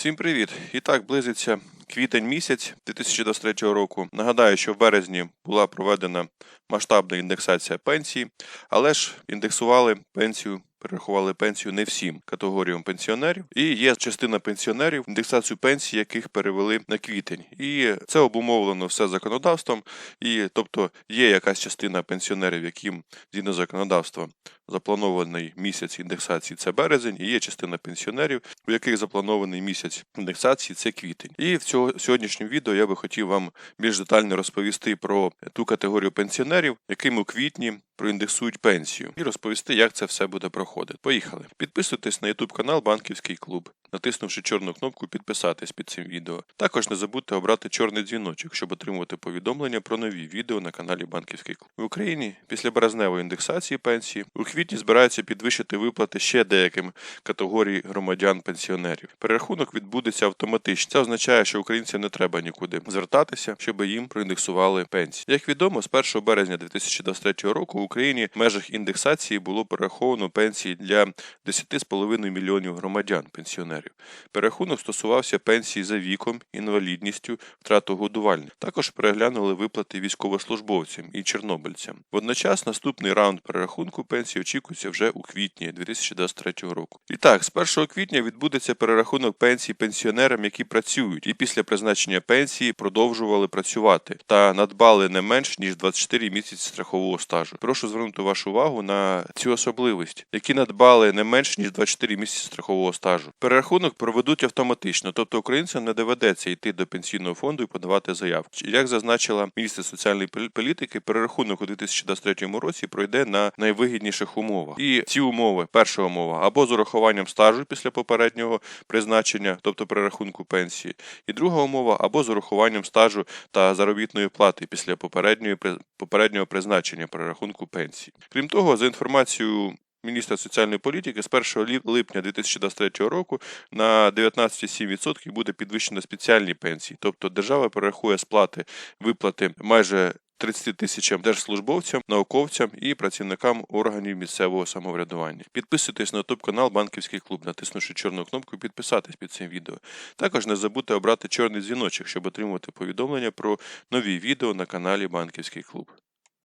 Всім привіт! І так близиться квітень місяць 2023 року. Нагадаю, що в березні була проведена масштабна індексація пенсії, але ж індексували пенсію. Перерахували пенсію не всім категоріям пенсіонерів, і є частина пенсіонерів, індексацію пенсії, яких перевели на квітень, і це обумовлено все законодавством. І тобто є якась частина пенсіонерів, яким згідно законодавства запланований місяць індексації це березень, і є частина пенсіонерів, у яких запланований місяць індексації це квітень. І в цього сьогоднішньому відео я би хотів вам більш детально розповісти про ту категорію пенсіонерів, яким у квітні проіндексують пенсію, і розповісти, як це все буде проходити. Поїхали. Підписуйтесь на YouTube канал Банківський клуб, натиснувши чорну кнопку Підписатись під цим відео. Також не забудьте обрати чорний дзвіночок, щоб отримувати повідомлення про нові відео на каналі Банківський клуб. В Україні після березневої індексації пенсії у квітні збираються підвищити виплати ще деяким категорії громадян-пенсіонерів. Перерахунок відбудеться автоматично. Це означає, що українцям не треба нікуди звертатися, щоб їм проіндексували пенсії. Як відомо, з 1 березня 2023 року в Україні в межах індексації було перераховано пенсії для 10,5 мільйонів громадян пенсіонерів. Перерахунок стосувався пенсій за віком, інвалідністю, втрату годувальних. Також переглянули виплати військовослужбовцям і чорнобильцям. Водночас наступний раунд перерахунку пенсії очікується вже у квітні 2023 року. І так, з 1 квітня відбудеться перерахунок пенсій пенсіонерам, які працюють, і після призначення пенсії продовжували працювати та надбали не менш ніж 24 місяці страхового стажу. Прошу звернути вашу увагу на цю особливість, які надбали не менш ніж 24 місяці страхового стажу. Перерахунок проведуть автоматично, тобто українцям не доведеться йти до пенсійного фонду і подавати заявку. Як зазначила міністр соціальної політики, перерахунок у 2023 році пройде на найвигідніших умовах. І ці умови, перша умова, або з урахуванням стажу після попереднього призначення, тобто перерахунку пенсії, і друга умова або з урахуванням стажу та заробітної плати після попередньої попереднього призначення перерахунку пенсії. Крім того, за інформацією. Міністра соціальної політики з 1 ліп- липня 2023 року на 19,7% буде підвищено спеціальні пенсії, тобто держава перерахує сплати виплати майже 30 тисячам держслужбовцям, науковцям і працівникам органів місцевого самоврядування. Підписуйтесь на YouTube канал Банківський клуб, натиснувши чорну кнопку підписатись під цим відео. Також не забудьте обрати чорний дзвіночок, щоб отримувати повідомлення про нові відео на каналі Банківський клуб.